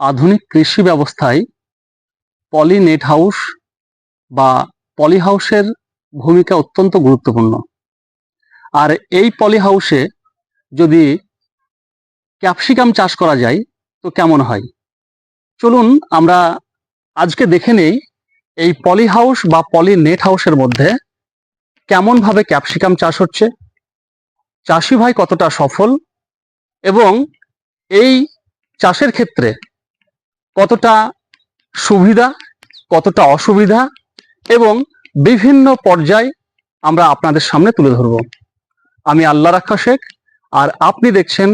আধুনিক কৃষি ব্যবস্থায় পলি নেট হাউস বা পলি হাউসের ভূমিকা অত্যন্ত গুরুত্বপূর্ণ। আর এই পলি হাউসে যদি ক্যাপসিকাম চাষ করা যায়, তো কেমন হয়? চলুন আমরা আজকে দেখে নেই এই পলি হাউস বা পলি নেট হাউসের মধ্যে কেমনভাবে ক্যাপসিকাম চাষ হচ্ছে, চাষি ভাই কতটা সফল এবং এই চাষের ক্ষেত্রে কতটা সুবিধা, কতটা অসুবিধা এবং বিভিন্ন পর্যায় আমরা আপনাদের সামনে তুলে ধরব। আমি আল্লাহ রাখা শেখ, আর আপনি দেখছেন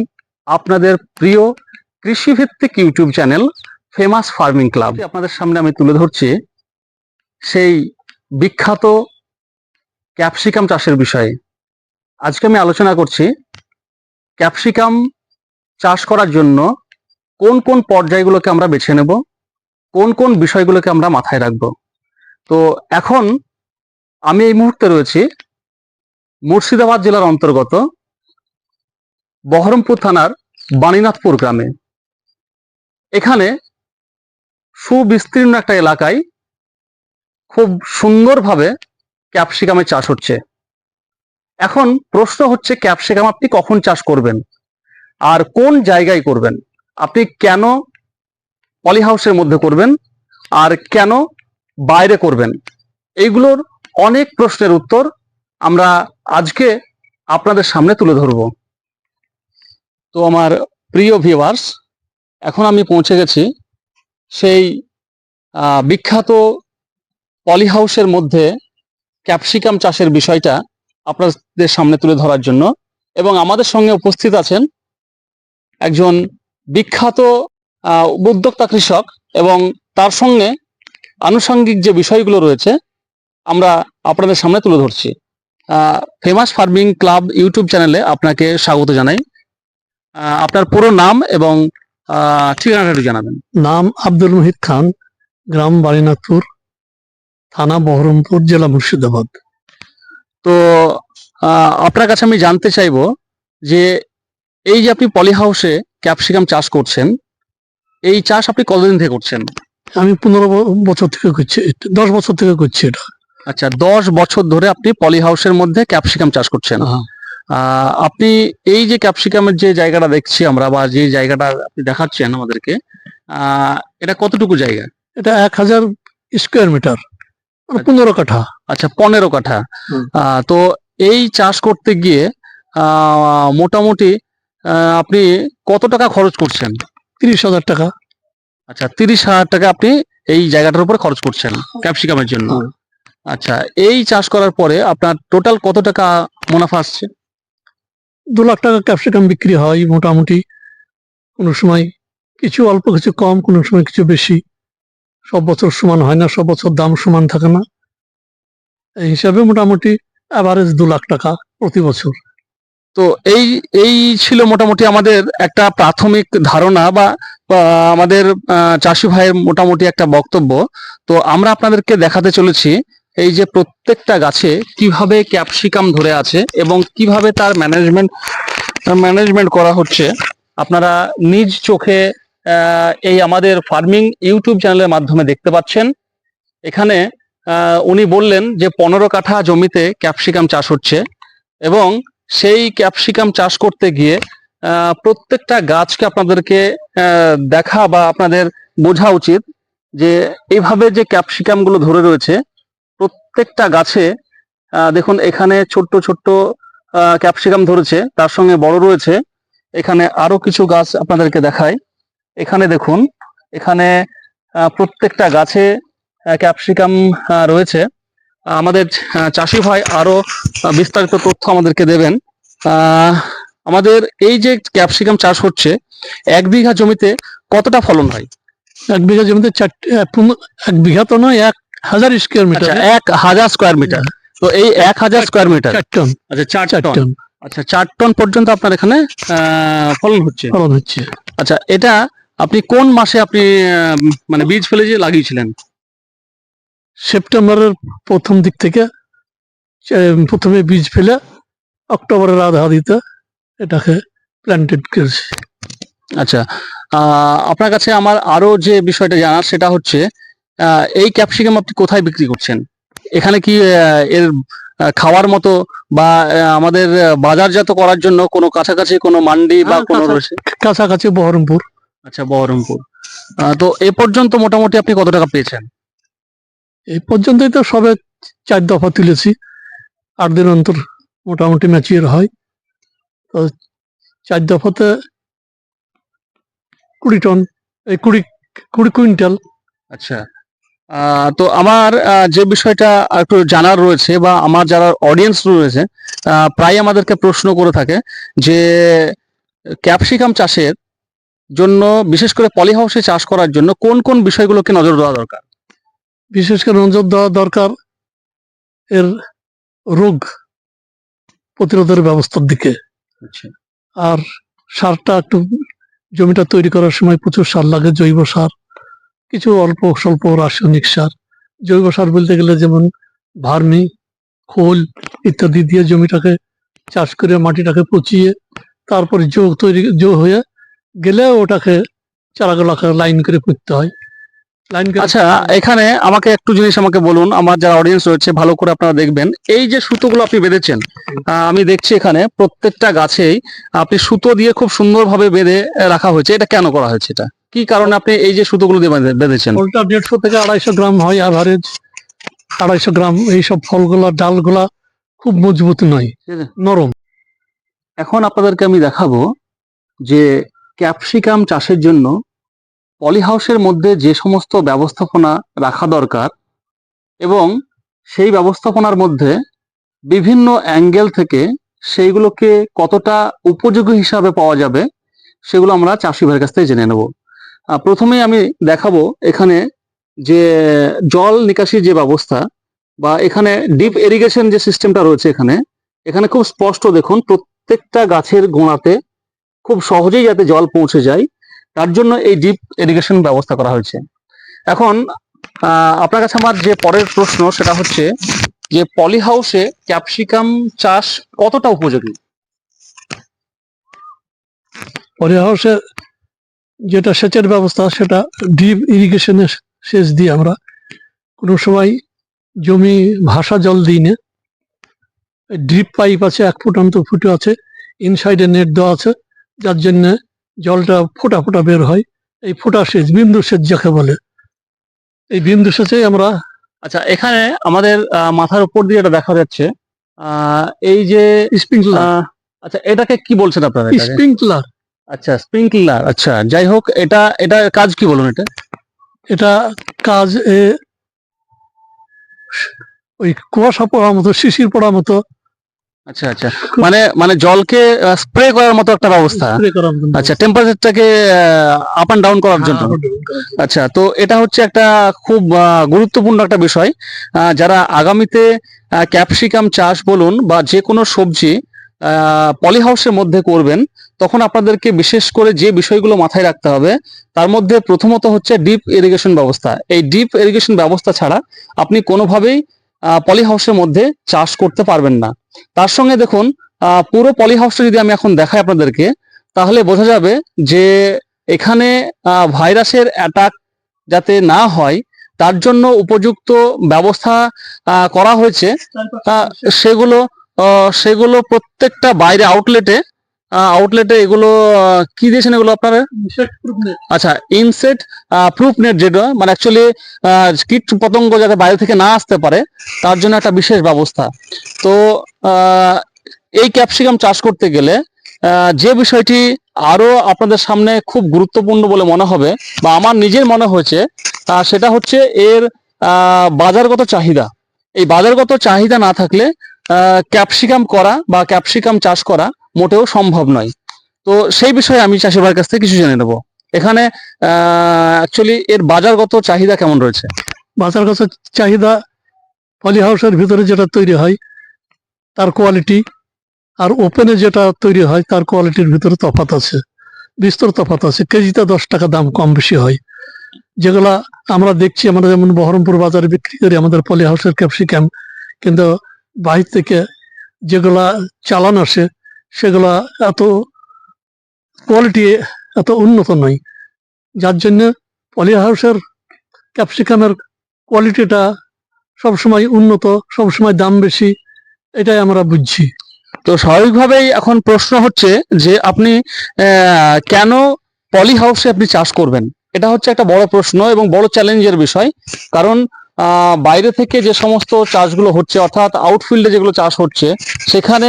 আপনাদের প্রিয় কৃষিভিত্তিক YouTube channel famous farming club. আপনাদের সামনে আমি তুলে ধরছি সেই বিখ্যাত ক্যাপসিকাম চাষের বিষয়ে। আজকে আমি আলোচনা করছি ক্যাপসিকাম চাষ করার জন্য কোন কোন পর্যায়গুলোকে আমরা বেছে নেব? কোন কোন বিষয়গুলোকে আমরা মাথায় রাখব? তো এখন আমি এই মুহূর্তে রয়েছি মুর্শিদাবাদ জেলার অন্তর্গত বহরমপুর থানার বাণীনাথপুর গ্রামে। এখানে সুবিস্তীর্ণ একটা এলাকায় খুব সুন্দরভাবে ক্যাপসিকামের চাষ হচ্ছে। এখন প্রশ্ন হচ্ছে, ক্যাপসিকাম আপনি কখন চাষ করবেন? আর কোন জায়গায় করবেন? আপনি কেন পলি হাউসের মধ্যে করবেন আর কেন বাইরে করবেন? এইগুলোর অনেক প্রশ্নের উত্তর আমরা আজকে আপনাদের সামনে তুলে ধরব। তো আমার প্রিয় ভিউয়ার্স এখন আমি পৌঁছে গেছি সেই বিখ্যাত পলি হাউসের মধ্যে ক্যাপসিকাম চাষের বিষয়টা আপনাদের সামনে তুলে ধরার জন্য এবং আমাদের সঙ্গে উপস্থিত আছেন একজন বিখ্যাত উদ্যোক্তা কৃষক এবং তার সঙ্গে আনুষঙ্গিক যে বিষয়গুলো রয়েছে আমরা আপনাদের সামনে তুলে ধরছি। ফেমাস ফার্মিং ক্লাব ইউটিউব চ্যানেলে আপনাকে স্বাগত জানাই। আপনার পুরো নাম এবং ঠিকানাটা একটু জানাবেন। নাম আব্দুল মুহিত খান গ্রাম বারিনাথপুর থানা বহরমপুর জেলা মুর্শিদাবাদ। তো আপনার কাছে আমি জানতে চাইব যে এই যে আপনি পলি হাউসে ক্যাপসিকাম চাষ করছেন এই চাষ আপনি কতদিন থেকে করছেন? আমি পনেরো বছর থেকে করছি দশ বছর থেকে করছি এটা। আচ্ছা দশ বছর ধরে আপনি পলি হাউসের মধ্যে ক্যাপসিকাম চাষ করছেন। হ্যাঁ। আপনি এই যে ক্যাপসিকামের যে জায়গাটা দেখছি আমরা বা যে জায়গাটা আপনি দেখাচ্ছেন আমাদেরকে এটা কতটুকু জায়গা? এটা এক হাজার স্কোয়ার মিটার মানে পনেরো কাঠা। আচ্ছা পনেরো কাঠা। তো এই চাষ করতে গিয়ে মোটামুটি আপনি কত টাকা খরচ করছেন? তিরিশ হাজার টাকা। আচ্ছা তিরিশ হাজার টাকা আপনি এই জায়গাটার উপরে খরচ করছেন ক্যাপসিকামের জন্য। আচ্ছা এই চাষ করার পরে আপনার টোটাল কত টাকা মুনাফা আসছে? দু লাখ টাকা ক্যাপসিকাম বিক্রি হয় মোটামুটি। কোনো সময় কিছু অল্প কিছু কম কোনো সময় কিছু বেশি। সব বছর সমান হয় না সব বছর দাম সমান থাকে না। এই হিসাবে মোটামুটি অ্যাভারেজ দু লাখ টাকা প্রতি বছর। তো এই এই ছিল মোটামুটি আমাদের একটা প্রাথমিক ধারণা বা আমাদের চাষি ভাইয়ের মোটামুটি একটা বক্তব্য। তো আমরা আপনাদেরকে দেখাতে চলেছি এই যে প্রত্যেকটা গাছে কীভাবে ক্যাপসিকাম ধরে আছে এবং কীভাবে তার ম্যানেজমেন্ট ম্যানেজমেন্ট করা হচ্ছে। আপনারা নিজ চোখে এই আমাদের ফার্মিং ইউটিউব চ্যানেলের মাধ্যমে দেখতে পাচ্ছেন। এখানে উনি বললেন যে পনেরো কাঠা জমিতে ক্যাপসিকাম চাষ হচ্ছে এবং সেই ক্যাপসিকাম চাষ করতে গিয়ে প্রত্যেকটা গাছকে আপনাদেরকে দেখা বা আপনাদের বোঝা উচিত যে এইভাবে যে ক্যাপসিকামগুলো ধরে রয়েছে, প্রত্যেকটা গাছে দেখুন এখানে ছোট্ট ছোট্ট ক্যাপসিকাম ধরেছে, তার সঙ্গে বড় রয়েছে। এখানে আরও কিছু গাছ আপনাদেরকে দেখায় এখানে দেখুন, এখানে প্রত্যেকটা গাছে ক্যাপসিকাম রয়েছে। আমাদের চাষি ভাই আরও বিস্তারিত তথ্য আমাদেরকে দেবেন। আহ, আমাদের এই যে ক্যাপসিকাম চাষ হচ্ছে এক বিঘা জমিতে কতটা ফলন হয়? এক বিঘা জমিতে এক বিঘা তো নয় এক হাজার স্কোয়ার মিটার আচ্ছা এক হাজার স্কোয়ার মিটার তো এই এক হাজার স্কোয়ার মিটার চার টন আচ্ছা চার চার টন আচ্ছা চার টন পর্যন্ত আপনার এখানে আহ, ফলন হচ্ছে। ফলন হচ্ছে। আচ্ছা এটা আপনি কোন মাসে আপনি মানে বীজ ফেলে যে লাগিয়েছিলেন? সেপ্টেম্বরের প্রথম দিক থেকে প্রথমে বীজ ফেলে অক্টোবরের আধা দিতে এটাকে প্ল্যান্টেড করেছি। আচ্ছা আপনার কাছে আমার আরও যে বিষয়টা জানার সেটা হচ্ছে এই ক্যাপসিকাম আপনি কোথায় বিক্রি করছেন? এখানে কি এর খাওয়ার মতো বা আমাদের বাজারজাত করার জন্য কোনো কাছাকাছি কোনো মান্ডি বা হ্যাঁ, কোনো রয়েছে? কাছাকাছি বহরমপুর। আচ্ছা বহরমপুর। তো এ পর্যন্ত মোটামুটি আপনি কত টাকা পেয়েছেন? এই পর্যন্তই তো সবে চার দফা তুলেছি। আট দিন অন্তর মোটামুটি ম্যাচিওর হয়। তো চার দফাতে কুড়ি টন, এই কুড়ি কুড়ি কুইন্টাল। আচ্ছা। তো আমার যে বিষয়টা একটু জানার রয়েছে বা আমার যারা অডিয়েন্স রয়েছে প্রায় আমাদেরকে প্রশ্ন করে থাকে যে, ক্যাপসিকাম চাষের জন্য বিশেষ করে পলি হাউসে চাষ করার জন্য কোন কোন বিষয়গুলোকে নজর দেওয়া দরকার? বিশেষ করে নজর দেওয়া দরকার এর রোগ প্রতিরোধের ব্যবস্থার দিকে। আচ্ছা। আর সারটা একটু জমিটা তৈরি করার সময় প্রচুর সার লাগে জৈব সার কিছু অল্প স্বল্প রাসায়নিক সার। জৈব সার বলতে গেলে যেমন ভার্মি খোল ইত্যাদি দিয়ে জমিটাকে চাষ করে মাটিটাকে পচিয়ে তারপরে জো তৈরি জো হয়ে গেলে ওটাকে চারাগুলোকে লাইন করে পুঁততে হয়। আচ্ছা এখানে আমাকে একটু জিনিস আমাকে বলুন আমার যারা অডিয়েন্স রয়েছে ভালো করে আপনারা দেখবেন। এই যে সুতোগুলো আপনি বেঁধেছেন আমি দেখছি এখানে প্রত্যেকটা গাছেই আপনি সুতো দিয়ে খুব সুন্দরভাবে বেঁধে রাখা হয়েছে। এটা কেন করা হয়েছে এটা? কি কারণে আপনি এই যে সুতোগুলো দিয়ে বেঁধেছেন? ফলটা দেড়শো থেকে আড়াইশো গ্রাম হয় অ্যাভারেজ আড়াইশো গ্রাম এইসব ফলগুলা ডালগুলা খুব মজবুত নয় নরম। এখন আপনাদেরকে আমি দেখাবো যে ক্যাপসিকাম চাষের জন্য পলিহাউসের মধ্যে যে সমস্ত ব্যবস্থাপনা রাখা দরকার এবং সেই ব্যবস্থাপনার মধ্যে বিভিন্ন অ্যাঙ্গেল থেকে সেইগুলোকে কতটা উপযোগী হিসাবে পাওয়া যাবে, সেগুলো আমরা চাষি ভাইয়ের কাছ থেকে জেনে নেব। প্রথমেই আমি দেখাবো এখানে যে জল নিকাশির যে ব্যবস্থা বা এখানে ডিপ এরিগেশন যে সিস্টেমটা রয়েছে এখানে এখানে খুব স্পষ্ট দেখুন প্রত্যেকটা গাছের গোড়াতে খুব সহজেই যাতে জল পৌঁছে যায়। তার জন্য এই ডিপ ইরিগেশন ব্যবস্থা করা হয়েছে। এখন আপনার কাছে আমার যে পরের প্রশ্ন, সেটা হচ্ছে যে পলি হাউসে ক্যাপসিকাম চাষ কতটা উপযোগী? পলি হাউসে যেটা সেচের ব্যবস্থা, সেটা ডিপ ইরিগেশনের সেচ দিই আমরা কোনো সময় জমি ভাসা জল দিই না ড্রিপ পাইপ আছে, এক ফুট অন্তর ফুটে আছে ইনসাইডে নেট দেওয়া আছে, যার জন্য জলটা ফোটা ফোটা বের হয়। এই ফোটা সেচ বিন্দু সেচ যাকে বলে। এই বিন্দু সেচে আমরা আচ্ছা এখানে আমাদের মাথার উপর দিয়ে এটা দেখা যাচ্ছে। এই যে স্প্রিংকলার আচ্ছা এটাকে কি বলছেন আপনারা? স্প্রিংকলার আচ্ছা স্প্রিংকলার আচ্ছা যাই হোক এটা এটা কাজ কি বলুন এটা? এটা কাজ এ ওই কুয়াশা পড়ার মতো শিশির পড়ার মতো আচ্ছা আচ্ছা। মানে মানে জলকে স্প্রে করার মতো একটা ব্যবস্থা। আচ্ছা টেম্পারেচারটাকে আপ অ্যান্ড ডাউন করার জন্য। আচ্ছা তো এটা হচ্ছে একটা খুব গুরুত্বপূর্ণ একটা বিষয়। যারা আগামীতে ক্যাপসিকাম চাষ বলুন বা যে কোনো সবজি পলি হাউসের মধ্যে করবেন তখন আপনাদেরকে বিশেষ করে যে বিষয়গুলো মাথায় রাখতে হবে তার মধ্যে প্রথমত হচ্ছে ডিপ ইরিগেশন ব্যবস্থা। এই ডিপ ইরিগেশন ব্যবস্থা ছাড়া আপনি কোনোভাবেই পলি হাউসের মধ্যে চাষ করতে পারবেন না। তার সঙ্গে দেখুন পুরো পলি হাউসটা যদি আমি এখন দেখাই আপনাদেরকে, তাহলে বোঝা যাবে যে এখানে ভাইরাসের অ্যাটাক যাতে না হয়, তার জন্য উপযুক্ত ব্যবস্থা করা হয়েছে। সেগুলো সেগুলো প্রত্যেকটা বাইরে আউটলেটে আউটলেটে এগুলো কি দিয়েছেন এগুলো আপনারা? আচ্ছা ইনসেট প্রুফ নেট যেটা মানে অ্যাকচুয়ালি কীট পতঙ্গ যাতে বাইরে থেকে না আসতে পারে তার জন্য একটা বিশেষ ব্যবস্থা। তো এই ক্যাপসিকাম চাষ করতে গেলে যে বিষয়টি আরও আপনাদের সামনে খুব গুরুত্বপূর্ণ বলে মনে হবে বা আমার নিজের মনে হয়েছে সেটা হচ্ছে এর বাজারগত চাহিদা। এই বাজারগত চাহিদা না থাকলে ক্যাপসিকাম করা বা ক্যাপসিকাম চাষ করা মোটেও সম্ভব নয়। তো সেই বিষয়ে আমি চাষিবার কাছ থেকে কিছু জেনে নেব। এখানে অ্যাকচুয়ালি এর বাজারগত চাহিদা কেমন রয়েছে? বাজারগত চাহিদা পলি হাউসের ভিতরে যেটা তৈরি হয়, তার কোয়ালিটি আর ওপেনে যেটা তৈরি হয়, তার কোয়ালিটির ভিতরে তফাৎ আছে। বিস্তর তফাৎ আছে। কেজিতে দশ টাকা দাম কম বেশি হয়। যেগুলা আমরা দেখছি, আমরা যেমন বহরমপুর বাজারে বিক্রি করি, আমাদের পলি হাউসের ক্যাপসিকাম, কিন্তু বাইরে থেকে যেগুলা চালান আসে সেগুলা এত কোয়ালিটি এত উন্নত নয়। যার জন্য পলি হাউসের ক্যাপসিকামের কোয়ালিটিটা সবসময় উন্নত, সবসময় দাম বেশি, এটাই আমরা বুঝছি। তো স্বাভাবিকভাবেই এখন প্রশ্ন হচ্ছে যে আপনি কেন পলি হাউসে আপনি চাষ করবেন? এটা হচ্ছে একটা বড় প্রশ্ন এবং বড় চ্যালেঞ্জের বিষয়। কারণ বাইরে থেকে যে সমস্ত চাষগুলো হচ্ছে, অর্থাৎ আউটফিল্ডে যেগুলো চাষ হচ্ছে, সেখানে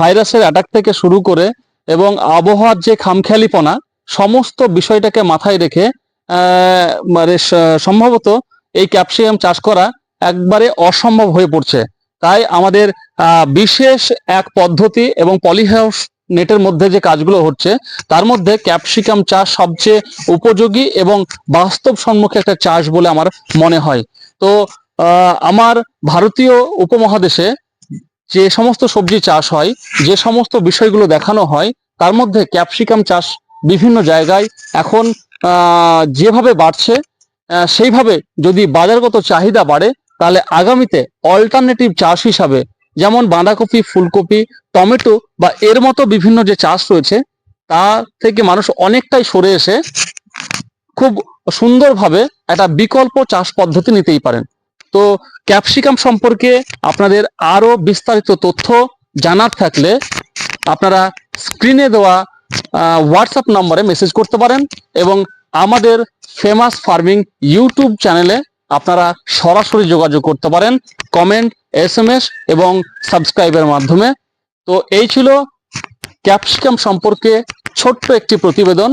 ভাইরাসের অ্যাটাক থেকে শুরু করে এবং আবহাওয়ার যে খামখেয়ালিপনা, সমস্ত বিষয়টাকে মাথায় রেখে মানে সম্ভবত এই ক্যাপসিকাম চাষ করা একবারে অসম্ভব হয়ে পড়ছে। তাই আমাদের বিশেষ এক পদ্ধতি এবং পলিহাউস নেটের মধ্যে যে কাজগুলো হচ্ছে, তার মধ্যে ক্যাপসিকাম চাষ সবচেয়ে উপযোগী এবং বাস্তব সম্মুখে একটা চাষ বলে আমার মনে হয়। তো আমার ভারতীয় উপমহাদেশে যে সমস্ত সবজি চাষ হয়, যে সমস্ত বিষয়গুলো দেখানো হয়, তার মধ্যে ক্যাপসিকাম চাষ বিভিন্ন জায়গায় এখন যেভাবে বাড়ছে সেইভাবে যদি বাজারগত চাহিদা বাড়ে, তাহলে আগামীতে অল্টারনেটিভ চাষ হিসাবে, যেমন বাঁধাকপি, ফুলকপি টমেটো বা এর মতো বিভিন্ন যে চাষ রয়েছে, তা থেকে মানুষ অনেকটাই সরে এসে খুব সুন্দরভাবে একটা বিকল্প চাষ পদ্ধতি নিতেই পারেন। তো ক্যাপসিকাম সম্পর্কে আপনাদের আরও বিস্তারিত তথ্য জানার থাকলে আপনারা স্ক্রিনে দেওয়া হোয়াটসঅ্যাপ নম্বরে মেসেজ করতে পারেন এবং আমাদের ফেমাস ফার্মিং ইউটিউব চ্যানেলে আপনারা সরাসরি যোগাযোগ করতে পারেন। কমেন্ট এস এবং সাবস্ক্রাইবের মাধ্যমে তো এই ছিল ক্যাপসিকাম সম্পর্কে ছোট্ট একটি প্রতিবেদন।